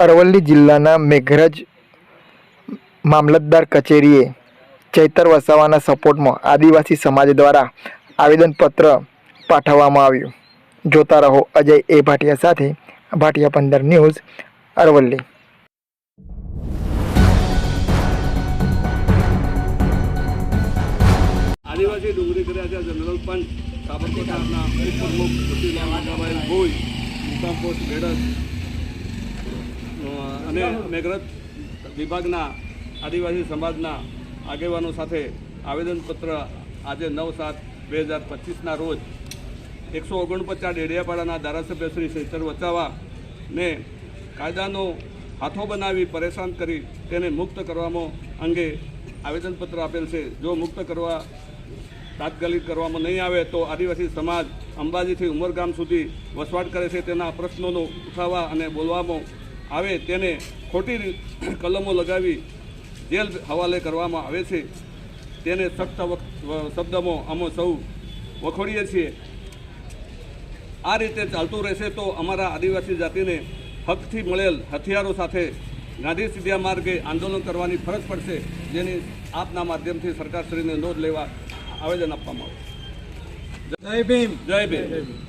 અરવલ્લી જિલ્લાના મેઘરજ મામલતદાર કચેરીએ ચૈતર વસાવાના સપોર્ટમાં આદિવાસી સમાજ દ્વારા આવેદનપત્ર પાઠવવામાં આવ્યું. જોતા રહો અજય એ ભાટિયા સાથે ભાટિયા પંદર ન્યૂઝ, અરવલ્લી. આદિવાસી ડુંગળી કર્યા જનરલ પંચ સાબરકાંઠાના પ્રમુખ ભોઈ મુકામ પોસ્ટ મેડલ અ, અને મેઘરજ વિભાગના આદિવાસી સમાજના આગેવાનો સાથે આવેદનપત્ર આજે નવ સાત બે હજાર પચીસના રોજ એકસો ઓગણપચાસ ડેડિયાપાડાના ધારાસભ્ય શ્રી શેતર વચાવાને કાયદાનો હાથો બનાવી પરેશાન કરી તેને મુક્ત કરવામાં અંગે આવેદનપત્ર આપેલ છે. જો મુક્ત કરવા તાત્કાલિક કરવામાં નહીં આવે તો આદિવાસી સમાજ અંબાજીથી ઉમરગામ સુધી વસવાટ કરે છે તેના પ્રશ્નોનો ઉઠાવવા અને બોલવામાં આવે તેને ખોટી કલમો લગાવી જેલ હવાલે કરવામાં આવે છે. તેને સખ્ત શબ્દમાં અમે સૌ વખોડીએ છીએ. આ રીતે ચાલતું રહેશે તો અમારા આદિવાસી જાતિને હકથી મળેલ હથિયારો સાથે ગાંધી સીધ્યા માર્ગે આંદોલન કરવાની ફરજ પડશે જેની આપના માધ્યમથી સરકારશ્રીને નોંધ લેવા આવેદન આપવામાં આવે. જય ભીમ. જય ભીમ.